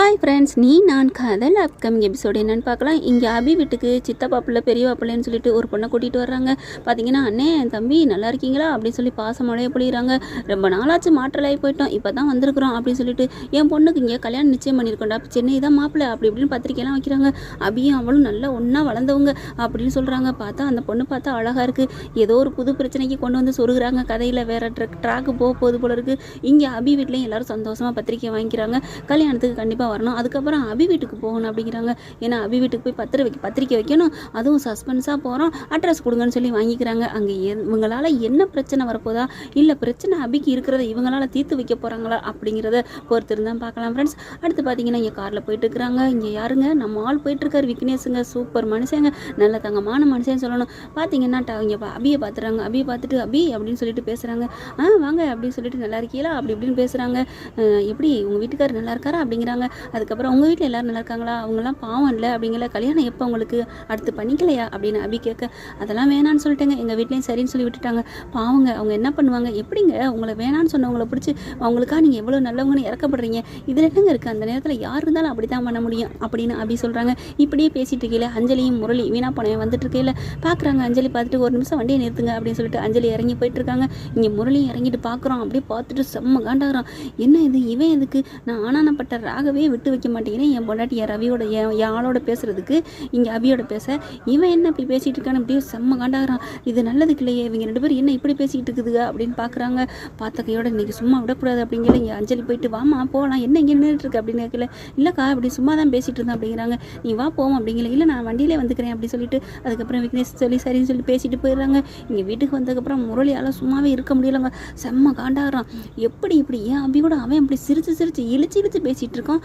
Hi friends நீ நான் காதல் அப்கமிங் எபிசோடு என்னன்னு பார்க்கலாம். இங்கே அபி வீட்டுக்கு சித்தப்பா பிள்ளை பெரிய பிள்ளைன்னு சொல்லிட்டு ஒரு பொண்ணை கூட்டிகிட்டு வர்றாங்க. பார்த்தீங்கன்னா அண்ணே தம்பி நல்லா இருக்கீங்களா? அப்படின்னு சொல்லி பாசமழைய பொழிகிறாங்க ரொம்ப நாளாச்சு மாற்றலாகி போயிட்டோம். இப்போ தான் வந்திருக்கிறோம் அப்படின்னு சொல்லிட்டு என் பொண்ணுக்கு இங்கே கல்யாணம் நிச்சயம் பண்ணியிருக்கோண்டா சென்னை தான் மாப்பிள்ளை. அப்படி இப்படின்னு பத்திரிக்கைலாம் வைக்கிறாங்க. அபியும் அவளும் நல்லா ஒன்றா வளர்ந்தவங்க அப்படின்னு சொல்கிறாங்க பார்த்தா அந்த பொண்ணு பார்த்தா அழகாக இருக்குது ஏதோ ஒரு புது பிரச்சனைக்கு கொண்டு வந்து சொருகுறாங்க. கதையில் வேறு ட்ரக் ட்ராக்கு போக போகுது போல இருக்குது இங்கே அபி வீட்லேயும் எல்லாரும் சந்தோஷமாக பத்திரிக்கை வாங்கிக்கிறாங்க. கல்யாணத்துக்கு கண்டிப்பாக வரணும். அதுக்கப்புறம் அபி வீட்டுக்கு போகணும் அப்படிங்கிறாங்க. ஏன்னா அபி வீட்டுக்கு போய் பத்திர வைக்க பத்திரிக்கை வைக்கணும். அதுவும் சஸ்பென்ஸாக போகிறோம் அட்ரஸ் கொடுங்கன்னு சொல்லி வாங்கிக்கிறாங்க. அங்கே இவங்களால என்ன பிரச்சனை வரப்போதா? இல்லை பிரச்சனை அபிக்கு இருக்கிறத இவங்களால் தீர்த்து வைக்க போகிறாங்களா அப்படிங்கிறத பொறுத்திருந்தால் பார்க்கலாம் ஃப்ரெண்ட்ஸ் அடுத்து பார்த்தீங்கன்னா இங்கே காரில் போயிட்டு இருக்கிறாங்க. இங்கே யாருங்க? நம்ம ஆள் போயிட்டுருக்காரு விக்னேஷுங்க. சூப்பர் மனுஷங்க. நல்ல தங்கமான மனுஷன் சொல்லணும். பார்த்தீங்கன்னா இங்கே பா- அபியை பார்த்துறாங்க அபியை பார்த்துட்டு அபி அப்படின்னு சொல்லிட்டு பேசுகிறாங்க ஆ வாங்க அப்படின்னு சொல்லிட்டு நல்லா இருக்கீங்களா அப்படி இப்படின்னு பேசுகிறாங்க எப்படி உங்கள் வீட்டுக்காரர் நல்லா இருக்காரா? அப்படிங்கிறாங்க. அதுக்கப்புறம் உங்கள் வீட்டில் எல்லாரும் நல்லா இருக்காங்களா? அவங்கெல்லாம் பாவம் இல்லை அப்படிங்கிற கல்யாணம் எப்போ உங்களுக்கு அடுத்து பண்ணிக்கலையா? அப்படின்னு அபி கேட்க அதெல்லாம் வேணான்னு சொல்லிட்டேங்க. எங்கள் வீட்லேயும் சரின்னு சொல்லி விட்டுட்டாங்க. பாவங்க அவங்க என்ன பண்ணுவாங்க? எப்படிங்க உங்களை வேணான்னு சொன்னவங்கள பிடிச்சி அவங்களுக்காக நீங்கள் எவ்வளோ நல்லவங்கன்னு இறக்கப்படுறீங்க? இதில் என்னங்க இருக்குது அந்த நேரத்தில் யார் இருந்தாலும் அப்படி தான் பண்ண முடியும் அப்படின்னு அபி சொல்கிறாங்க இப்படியே பேசிட்டு இருக்கையில அஞ்சலியும் முரளி வீணா போனவன் வந்துட்டு இருக்கையில பார்க்குறாங்க அஞ்சலி பார்த்துட்டு ஒரு நிமிஷம் வண்டியை நிறுத்துங்க அப்படின்னு சொல்லிட்டு அஞ்சலி இறங்கி போயிட்டு இருக்காங்க. இங்கே முரளியும் இறங்கிட்டு பார்க்குறோம் அப்படியே பார்த்துட்டு செம்ம காண்டாகிறான். என்ன இது? இவன் எதுக்கு? நான் ஆனானப்பட்ட ராகவே விட்டு வைக்க மாட்டேங்கிறேன். என் பொண்டாட்டி என் ரவியோட என் ஆளோட பேசுறதுக்கு இங்கே அபியோட பேச. இவன் என்ன இப்படி பேசிகிட்டு இருக்கான்னு அப்படியே செம்ம காண்டாகிறான். இது நல்லதுக்கு இல்லையே இவங்க ரெண்டு பேரும் என்ன இப்படி பேசிக்கிட்டு இருக்குதுங்க அப்படின்னு பார்க்குறாங்க பார்த்த கையோட இன்றைக்கி சும்மா விடக்கூடாது அப்படிங்கிற இங்கே அஞ்சலி போயிட்டு வாமா போகலாம் என்ன இங்கே நின்றுட்டு இருக்கு? அப்படின்னு கேட்கல இல்லைக்கா இப்படி சும்மா தான் பேசிகிட்டு இருந்தேன் அப்படிங்கிறாங்க. நீ வா போவோம் அப்படிங்கல இல்லை நான் வண்டியிலே வந்துக்கிறேன் அப்படி சொல்லிட்டு அதுக்கப்புறம் விக்னேஷ் சொல்லி சரின்னு சொல்லி பேசிட்டு போயிடுறாங்க. இங்கே வீட்டுக்கு வந்ததுக்கப்புறம் முரளியால் சும்மாவே இருக்க முடியலங்க. செம்ம காண்டாகிறான். எப்படி இப்படி ஏன் அபி கூட அவன் இப்படி சிரித்து சிரித்து இழுச்சு இழுச்சு பேசிகிட்டு இருக்கான்?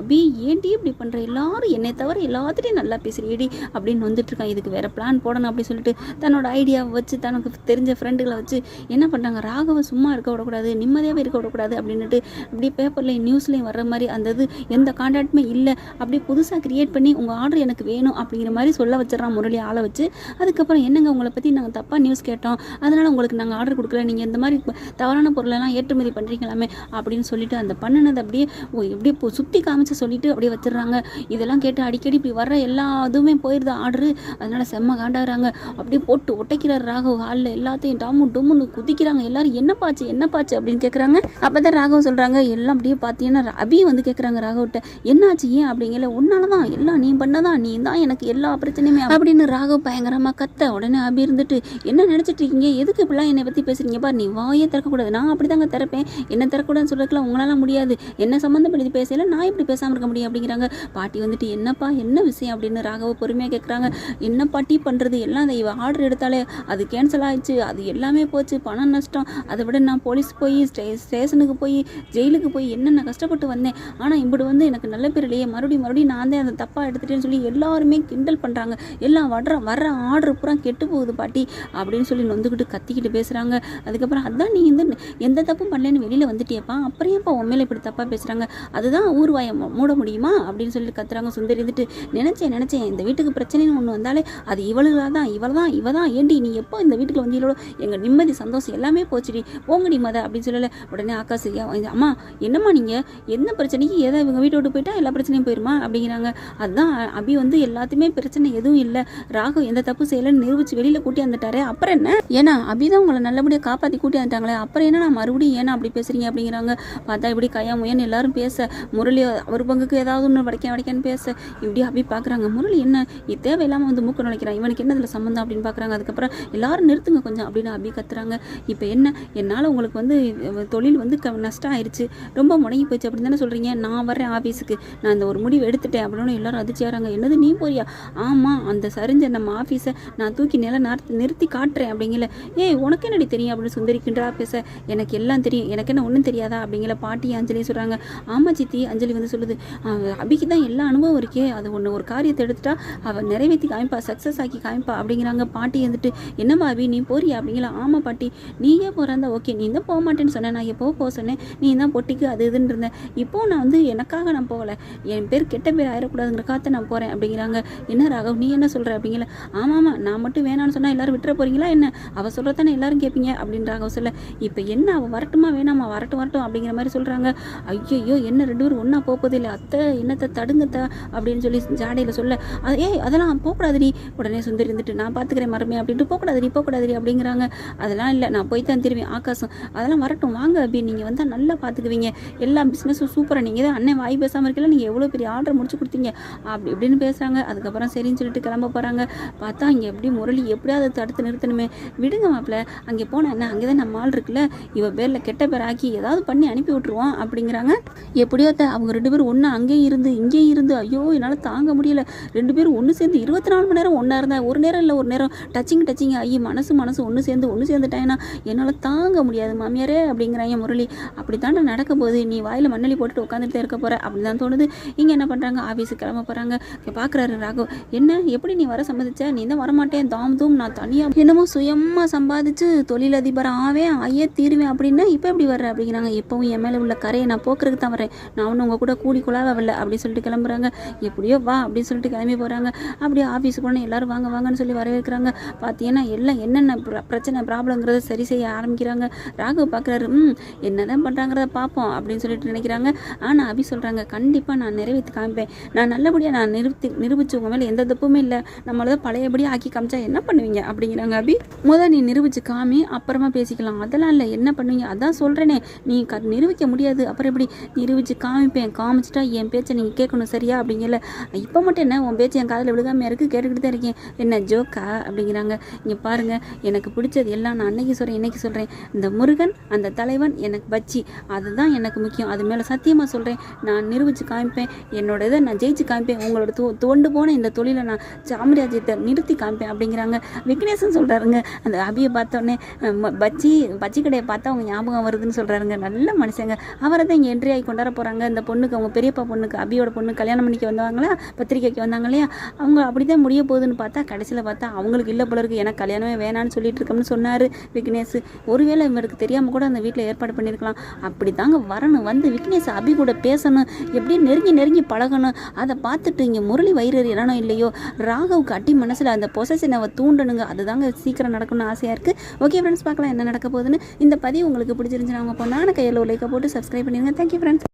அபி ஏன்டி இப்படி பண்ணுற எல்லாரும் என்னை தவிர எல்லாத்துட்டையும் நல்லா பேசுகிறேடி அப்படின்னு வந்துட்டுருக்கான். இதுக்கு வேறு பிளான் போடணும் அப்படின்னு சொல்லிட்டு தன்னோட ஐடியாவை வச்சு தனக்கு தெரிஞ்ச ஃப்ரெண்டுகளை வச்சு என்ன பண்ணுறாங்க ராகவை சும்மா இருக்க விடக்கூடாது நிம்மதியாகவே இருக்க விடக்கூடாது அப்படின்னுட்டு அப்படி பேப்பர்லேயும் நியூஸ்லேயும் வர்ற மாதிரி அந்த இது எந்த கான்டாக்டுமே இல்லை. அப்படியே புதுசாக க்ரியேட் பண்ணி உங்கள் ஆர்டர் எனக்கு வேணும் அப்படிங்கிற மாதிரி சொல்ல வச்சிடறான் முரளி ஆளை வச்சு. அதுக்கப்புறம் என்னங்க உங்களை பற்றி நாங்கள் தப்பாக நியூஸ் கேட்டோம்? அதனால் உங்களுக்கு நாங்கள் ஆர்டர் கொடுக்கல. நீங்கள் இந்த மாதிரி தவறான பொருளெல்லாம் ஏற்றுமதி பண்ணுறீங்களாமே அப்படின்னு சொல்லிட்டு அந்த பண்ணினது அப்படியே ஓ எப்படியே சுற்றி காமிச்சு சொல்லிட்டு அப்படியே வச்சிடுறாங்க. இதெல்லாம் கேட்டு அடிக்கடி இப்படி வர்ற எல்லா இதுவுமே போயிடுது ஆர்டரு. அதனால செம்ம காண்டாகிறாங்க. அப்படியே போட்டு ஒட்டைக்கிறார் ராகவ். ஹாலில் எல்லாத்தையும் டாமு டொம்முன்னு குதிக்கிறாங்க. எல்லாரும் என்ன பாச்சு என்ன பாச்சு அப்படின்னு கேட்குறாங்க அப்போ தான் ராகவ் சொல்கிறாங்க எல்லாம் அப்படியே பார்த்தீங்கன்னா அபி வந்து கேட்குறாங்க ராகவ்கிட்ட. என்னாச்சு ஏன் அப்படிங்கல உன்னால தான் எல்லாம் நீ பண்ணதான் நீ தான் எனக்கு எல்லா பிரச்சனையுமே அப்படின்னு ராகவ் பயங்கரமாக கத்த உடனே அபி இருந்துட்டு என்ன நினச்சிட்டு இருக்கீங்க? எதுக்கு இப்படிலாம் என்னை பற்றி பேசுறீங்கப்பா பார் நீ வாயே திறக்கக்கூடாது. நான் அப்படி தாங்க திறப்பேன். என்ன திறக்கூடாதுன்னு சொல்றதுக்குலாம் உங்களால முடியாது. என்ன சம்மந்தப்படுத்தி பேசல? நான் இப்படி பேசாமல் இருக்க முடியும் அப்படிங்கிறாங்க. பாட்டி வந்துட்டு என்னப்பா என்ன விஷயம்? அப்படின்னு ராகவ பொறுமையாக கேட்குறாங்க என்ன பாட்டி பண்ணுறது எல்லாம் அந்த இவ ஆர்டர் எடுத்தாலே அது கேன்சல் ஆயிடுச்சு. அது எல்லாமே போச்சு. பணம் நஷ்டம். அதை விட நான் போலீஸ் போய் ஸ்டே ஸ்டேஷனுக்கு போய் ஜெயிலுக்கு போய் என்னென்ன கஷ்டப்பட்டு வந்தேன். ஆனால் இப்படி வந்து எனக்கு நல்ல பேர் இல்லையே. மறுபடியும் மறுபடியும் நான் தான் அதை தப்பாக எடுத்துட்டேன்னு சொல்லி எல்லாருமே கிண்டல் பண்ணுறாங்க எல்லாம் வர்ற வர்ற ஆர்டர் பூரா கெட்டு போகுது பாட்டி அப்படின்னு சொல்லி நொந்துக்கிட்டு கத்திக்கிட்டு பேசுகிறாங்க அதுக்கப்புறம் அதான் நீ இந்த எந்த தப்பும் பண்ணலன்னு வெளியில் வந்துட்டியப்பா. அப்புறம் ஏன்ப்பா உண்மையில இப்படி தப்பாக பேசுகிறாங்க அதுதான் ஊர் வாயை மூட முடியுமா? அப்படின்னு சொல்லி கத்துறாங்க சுந்தரி. இருந்துட்டு நினச்சேன் நினச்சேன் இந்த வீட்டுக்கு பிரச்சனைன்னு ஒன்று வந்தாலே அது இவளுகளாக தான் இவள் தான் இவ தான் ஏண்டி நீ எப்போ இந்த வீட்டுக்கு இவ்வளோ எங்கள் நிம்மதி சந்தோஷம் எல்லாமே போச்சுடி. போங்கடி மத அப்படின்னு சொல்லலை. உடனே ஆகாஷ் அம்மா என்னம்மா நீங்கள் என்ன பிரச்சனைக்கு? ஏதோ இவங்க வீட்டை விட்டு போயிட்டா எல்லா பிரச்சனையும் போயிருமா? அப்படிங்கிறாங்க. அதுதான் அபி வந்து எல்லாத்தையுமே பிரச்சனை எதுவும் இல்லை. ராகு எந்த தப்பு செய்யலைன்னு நிரூபிச்சு வெளியில் கூட்டி வந்துட்டாரே அப்புறம் என்ன? ஏன்னா அபி தான் உங்களை நல்லபடியாக காப்பாற்றி கூட்டி வந்துட்டாங்களே அப்புறம் என்ன நான் மறுபடியும் ஏன்னா அப்படி பேசுறீங்க அப்படிங்கிறாங்க. பார்த்தா இப்படி கையா முயன்னு எல்லாரும் பேச முரளி அவர் பங்குக்கு ஏதாவது ஒன்று வடைக்க வடைக்கன்னு பேச. இப்படி அப்படி பார்க்குறாங்க முரளி என்ன? இது தேவையில்லாமல் வந்து மூக்க நுழைக்கிறான் இவனுக்கு என்ன இதில் சம்மந்தம் அப்படின்னு பார்க்குறாங்க அதுக்கப்புறம் எல்லாரும் நிறுத்துங்க கொஞ்சம் அப்படின்னு அப்படி கத்துறாங்க. இப்போ என்ன? என்னால் உங்களுக்கு வந்து தொழில் வந்து க நஷ்டம் ஆயிடுச்சு ரொம்ப முடங்கி போச்சு. அப்படின்னு தானே சொல்கிறீங்க நான் வர்றேன் ஆஃபீஸுக்கு நான் இந்த ஒரு முடிவு எடுத்துட்டேன் அப்படின்னு எல்லாரும் அதிர்ச்சியாகிறாங்க என்னது நீ போறியா? ஆமாம் அந்த சரிஞ்ச நம்ம ஆஃபீஸை நான் தூக்கி நில நிறுத்தி நிறுத்தி காட்டுறேன் அப்படிங்கல. ஏய் உனக்கு என்னடி தெரியும் அப்படின்னு சுந்தரி பேச. எனக்கு எல்லாம் தெரியும். எனக்கு என்ன ஒன்றும் தெரியாதா அப்படிங்கிற பாட்டி அஞ்சலி சொல்கிறாங்க ஆமாம் சித்தி அஞ்சலி வந்து சொல்லுது. அபிக்கு தான் எல்லா அனுபவம் இருக்கே. அது ஒன்று ஒரு காரியத்தை எடுத்துட்டா அவள் நிறைவேற்றி காமிப்பா சக்ஸஸ் ஆக்கி காமிப்பா அப்படிங்கிறாங்க. பாட்டி வந்துட்டு என்னம்மா அபி நீ போறியா? அப்படிங்களா. ஆமாம் பாட்டி. நீயே போகிறாந்தா ஓகே நீ தான் போக மாட்டேன்னு சொன்னேன். நான் எப்போ போக சொன்னேன்? நீ தான் பொட்டிக்கு அது இதுன்னு இருந்தேன். இப்போ நான் வந்து எனக்காக நான் போகலை. என் பேர் கெட்ட பேர் ஆயிடக்கூடாதுங்கிற காத்த நான் போகிறேன் அப்படிங்கிறாங்க. என்ன ராகவ் நீ என்ன சொல்கிற அப்படிங்களா ஆமாம் நான் மட்டும் வேணாம்னு சொன்னால் எல்லாரும் விட்டுற போறீங்களா என்ன? அவள் சொல்கிறதானே எல்லாரும் கேட்பீங்க அப்படின்றாங்க சொல்ல. இப்போ என்ன? அவள் வரட்டுமா? வேணாமா? வரட்டும் வரட்டும் அப்படிங்கிற மாதிரி சொல்கிறாங்க ஐயோ என்ன ரெண்டு பேரும் ஒன்றா நான் போகுது அத்தை என்னத்தை தடுங்கத்த? அப்படின்னு சொல்லி ஜாடையில் சொல்ல அது ஏய் அதெல்லாம் போகக்கூடாதுடி உடனே சுந்தரி இருந்துட்டு நான் பார்த்துக்கிறேன் மரமே அப்படின்ட்டு போகக்கூடாதுடி போகக்கூடாதுடி அப்படிங்கிறாங்க. அதெல்லாம் இல்லை நான் போய் தான் திரும்பி ஆகாசம். அதெல்லாம் வரட்டும் வாங்க அப்படி நீங்கள் வந்தால் நல்லா பார்த்துக்குவீங்க எல்லா பிஸ்னஸும் சூப்பராக நீங்கள் தான் அண்ணன் வாய் பேசாமல் இருக்கல நீங்கள் எவ்வளோ பெரிய ஆர்டர் முடிச்சு கொடுத்தீங்க? அப்படி இப்படின்னு பேசுகிறாங்க அதுக்கப்புறம் சரின்னு சொல்லிட்டு கிளம்ப போகிறாங்க பார்த்தா இங்கே எப்படி முரளி எப்படியாவது தடுத்து நிறுத்தணுமே. விடுங்க மாப்பிள்ள அங்கே போன என்ன? அங்கே தான் நம்ம ஆள் இருக்குல்ல. இவ பேரில் கெட்ட பேர் ஆக்கி ஏதாவது பண்ணி அனுப்பி விட்ருவோம் அப்படிங்கிறாங்க. எப்படியோ அவங்க ரெண்டு பேரும் ஒன்று அங்கேயும் இருந்து இங்கேயும் இருந்து ஐயோ என்னால் தாங்க முடியலை. ரெண்டு பேரும் ஒன்று சேர்ந்து இருபத்தி நாலு மணி நேரம் ஒன்றா இருந்தால் ஒரு நேரம் இல்லை ஒரு நேரம் டச்சிங் டச்சிங் ஆகி மனசு மனசு ஒன்று சேர்ந்து ஒன்று சேர்ந்துட்டேன்னா என்னால் தாங்க முடியாது. மாமியாரே அப்படிங்கிறாங்க முரளி. அப்படி தாண்டா நடக்க போகுது நீ வாயில் மண்ணலி போட்டுட்டு உட்காந்துட்டு இருக்க போகிற அப்படி தான் தோணுது. இங்கே என்ன பண்ணுறாங்க ஆஃபீஸுக்கு கிளம்ப போகிறாங்க பார்க்குறாரு ராகவ். என்ன? எப்படி நீ வர சம்மதிச்ச? நீ தான் வரமாட்டேன். தாம் தூம் நான் தனியாக என்னமோ சுயமாக சம்பாதிச்சு தொழிலதிபர் ஆவேன். ஐயே தீருவேன் அப்படின்னா இப்போ எப்படி வர்ற? அப்படிங்கிறாங்க. எப்பவும் என் மேலே உள்ள கரையை நான் போக்குறதுக்கு தான் வரேன் நான் ஒன்றும் அவங்க கூட கூடி குழாவவில்லை அப்படின்னு சொல்லிட்டு கிளம்புறாங்க. எப்படியோ வா அப்படின்னு சொல்லிட்டு கிளம்பி போகிறாங்க அப்படியே ஆஃபீஸுக்கு போனால் எல்லாரும் வாங்க வாங்கன்னு சொல்லி வரவேற்கிறாங்க. பார்த்தீங்கன்னா எல்லாம் என்னென்ன பிரச்சனை ப்ராப்ளங்கிறத சரி செய்ய ஆரம்பிக்கிறாங்க. ராகு பார்க்குறாரு ம் என்ன தான் பண்ணுறாங்கிறத பார்ப்போம் அப்படின்னு சொல்லிட்டு நினைக்கிறாங்க. ஆனால் அபி சொல்கிறாங்க கண்டிப்பாக நான் நிறைவேற்றி காமிப்பேன். நான் நல்லபடியாக நான் நிறுத்தி நிரூபிச்சு உங்கள் மேலே எந்த தப்புமே இல்லை. நம்மள பழையபடியாக ஆக்கி காமிச்சா என்ன பண்ணுவீங்க? அப்படிங்கிறாங்க அபி. முதல் நீ நிரூபிச்சு காமி அப்புறமா பேசிக்கலாம். அதெல்லாம் இல்லை. என்ன பண்ணுவீங்க? அதான் சொல்கிறேனே நீ க நிரூபிக்க முடியாது. அப்புறம் எப்படி? நிரூபிச்சு காமிப்பேன் காமிச்சிட்டா என் பேச்சை நீங்கள் கேட்கணும் சரியா அப்படிங்கல. இப்போ மட்டும் என்ன? உன் பேச்சு என் காதில் விழுகாமையா இருக்குது கேட்டுக்கிட்டு தான் இருக்கேன். என்ன ஜோக்கா? அப்படிங்கிறாங்க. இங்கே பாருங்கள் எனக்கு பிடிச்சது எல்லாம் நான் அன்னைக்கு சொல்கிறேன் இன்னைக்கு சொல்கிறேன் இந்த முருகன் அந்த தலைவன் எனக்கு பச்சி. அதுதான் எனக்கு முக்கியம். அது மேலே சத்தியமாக சொல்கிறேன் நான் நிரூபித்து காமிப்பேன். என்னோட இதை நான் ஜெயிச்சு காமிப்பேன். உங்களோட தோ தோண்டு போன இந்த தொழிலை நான் சாம்ராஜ்யத்தை நிறுத்தி காமிப்பேன் அப்படிங்கிறாங்க. விக்னேஷன் சொல்கிறாருங்க அந்த அபியை பார்த்தோன்னே பச்சி பச்சி கடையை பார்த்தா அவங்க ஞாபகம் வருதுன்னு சொல்கிறாருங்க நல்ல மனுஷங்க. அவரை தான் இங்கே என்ட்ரி ஆகி கொண்டாட போகிறாங்க இந்த பொண்ணுக்கு அவங்க பெரியப்பா பொண்ணுக்கு அபியோட பொண்ணு கல்யாணம் பண்ணிக்க வந்தாங்களா பத்திரிக்கைக்கு வந்தாங்க இல்லையா? அவங்க அப்படி தான் முடிய போகுதுன்னு பார்த்தா கடைசியில் பார்த்தா அவங்களுக்கு இல்லை போல இருக்குது எனக்கு கல்யாணமே வேணான்னு சொல்லிட்டு இருக்கோம்னு சொன்னார் விக்னேஷ். ஒருவேளை இவருக்கு தெரியாமல் கூட அந்த வீட்டில் ஏற்பாடு பண்ணியிருக்கலாம். அப்படி தாங்க வரணும். வந்து விக்னேஷ் அபி கூட பேசணும். எப்படி நெருங்கி நெருங்கி பழகணும்? அதை பார்த்துட்டு இங்கே முரளி வைரர் எறனோ இல்லையோ? ராகவுக்கு அட்டி மனசில் அந்த பொசசினவை தூண்டணுங்க. அதுதாங்க சீக்கிரம் நடக்கணும்னு ஆசையாக இருக்குது ஓகே ஃப்ரெண்ட்ஸ் பார்க்கலாம் என்ன நடக்க போகுதுன்னு. இந்த பதிவு உங்களுக்கு பிடிச்சிருந்துச்சுன்னா அவங்க பொண்ணான கையில் ஒரு லைக்கை போட்டு சப்ஸ்கிரைப் பண்ணிடுங்க. Thank you friends